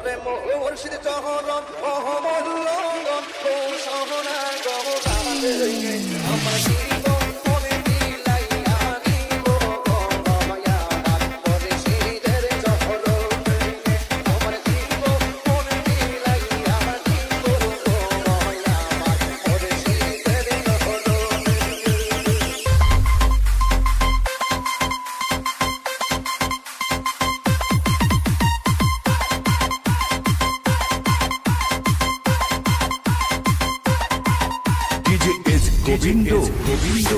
ওরে মুর্শিদ চহরম গম আমার গোবিন্দ গোবিন্দ